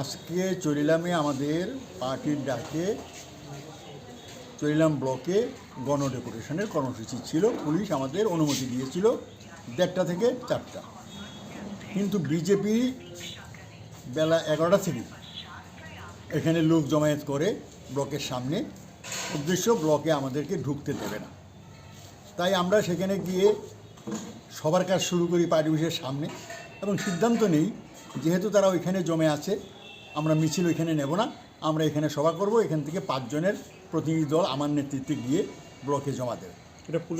আজকে চরিলামে আমাদের পার্টির ডাকে, চলিলাম ব্লকে গণ ডেকোরেশনের কর্মসূচি ছিল, পুলিশ আমাদের অনুমতি দিয়েছিল দেড়টা থেকে চারটা। কিন্তু বিজেপি বেলা এগারোটা থেকে এখানে লোক জমায়েত করে ব্লকের সামনে, উদ্দেশ্য ব্লকে আমাদেরকে ঢুকতে দেবে না। তাই আমরা সেখানে গিয়ে সবার কাজ শুরু করি পার্টি সামনে এবং সিদ্ধান্ত নেই, যেহেতু তারা ওইখানে জমে আছে আমরা মিছিল ওইখানে নেব না। আমরা এখানে সভা করব এখান থেকে পাঁচজনের প্রতিনিধি দল আমার নেতৃত্বে গিয়ে ব্লকে জমা দেবে।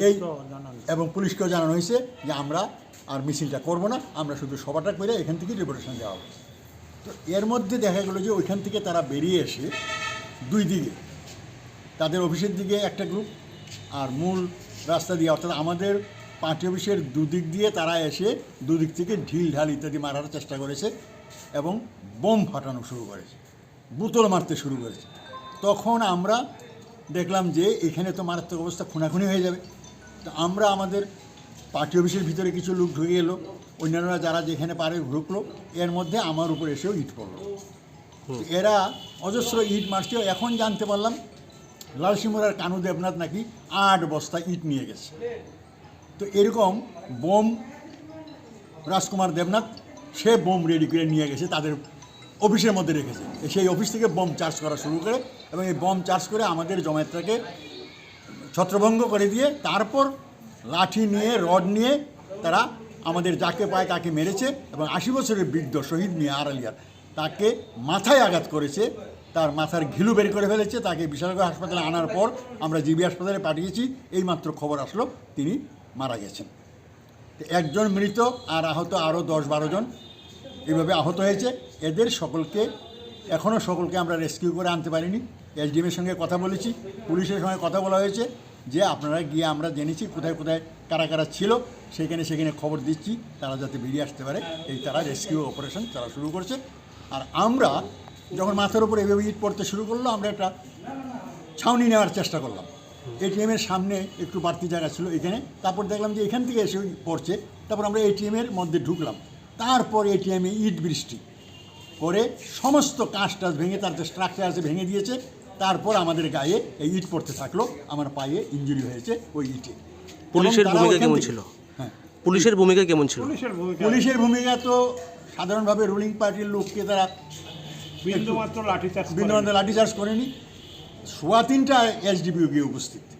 এই এবং পুলিশকেও জানানো হয়েছে যে আমরা আর মিছিলটা করব না আমরা শুধু সভাটা করে এখান থেকে রিপোর্টেশন দেওয়া হবে। তো এর মধ্যে দেখা গেলো যে ওইখান থেকে তারা বেরিয়ে এসে দুই দিকে তাদের অফিসের দিকে একটা গ্রুপ আর মূল রাস্তা দিয়ে অর্থাৎ আমাদের পার্টি অফিসের দুদিক দিয়ে তারা এসে দুদিক থেকে ঢিল ঢাল ইত্যাদি মারার চেষ্টা করেছে। এবং বোম ফাটানো শুরু করেছে বোতল মারতে শুরু করেছে। তখন আমরা দেখলাম যে এখানে তো মারাত্মক অবস্থা খুনাখুনি হয়ে যাবে। তো আমরা আমাদের পার্টি অফিসের ভিতরে কিছু লোক ঢুকে এলো অন্যান্যরা যারা যেখানে পারে ঢুকলো এর মধ্যে আমার উপর এসেও ইট পড়ল। এরা অজস্র ইট মারছে। এখন জানতে পারলাম লালসিমুরার কানু দেবনাথ নাকি আট বস্তা ইট নিয়ে গেছে। তো এরকম বোম রাজকুমার দেবনাথ সে বোম রেডি করে নিয়ে গেছে, তাদের অফিসের মধ্যে রেখেছে। সেই অফিস থেকে বোম চার্জ করা শুরু করে এবং এই বোম চার্জ করে আমাদের জমায়েতটাকে ছত্রভঙ্গ করে দিয়ে তারপর লাঠি নিয়ে রড নিয়ে তারা আমাদের যাকে পায় তাকে মেরেছে এবং আশি বছরের বৃদ্ধ শহীদ মিয়া আড়ালিয়ার তাকে মাথায় আঘাত করেছে, তার মাথার ঘিলু বের করে ফেলেছে, তাকে বিশালগড় হাসপাতালে আনার পর আমরা জিবি হাসপাতালে পাঠিয়েছি, এইমাত্র খবর আসলো তিনি মারা গেছেন। একজন মৃত আর আহত আরও দশ বারো জন এইভাবে আহত হয়েছে। এদের সকলকে এখনও সকলকে আমরা রেস্কিউ করে আনতে পারিনি। এসডিএমের সঙ্গে কথা বলেছি, পুলিশের সঙ্গে কথা বলা হয়েছে যে আপনারা গিয়ে আমরা জেনেছি কোথায় কোথায় কারা কারা ছিল, সেখানে সেখানে খবর দিচ্ছি, তারা যাতে বেরিয়ে আসতে পারে। এই তারা রেস্কিউ অপারেশন তারা শুরু করছে। আর আমরা যখন মাথার উপর এভাবে ইট পড়তে শুরু করল, আমরা একটা ছাউনি নেওয়ার চেষ্টা করলাম। এটিএমের সামনে একটু বাড়তি জায়গা ছিল এখানে। তারপর দেখলাম যে এখান থেকে এসে পড়ছে। তারপর আমরা এটিএমের মধ্যে ঢুকলাম। তারপর এটিএমে ইট বৃষ্টি করে সমস্ত কাঁচ টাচ ভেঙে তার যে স্ট্রাকচার আছে ভেঙে দিয়েছে। তারপর আমাদের গায়ে এই ইট পড়তে থাকল। আমার পায়ে ইঞ্জুরি হয়েছে ওই ইটে। পুলিশের ভূমিকা কেমন ছিল? হ্যাঁ। পুলিশের ভূমিকা কেমন ছিল? পুলিশের ভূমিকা তো সাধারণভাবে রুলিং পার্টির লোককে তারা বিন্দুমাত্র লাঠিচার্জ বিন্দুমাত্র লাঠিচার্জ করেনি। সোয়া তিনটায় এসডিপিও গিয়ে উপস্থিত।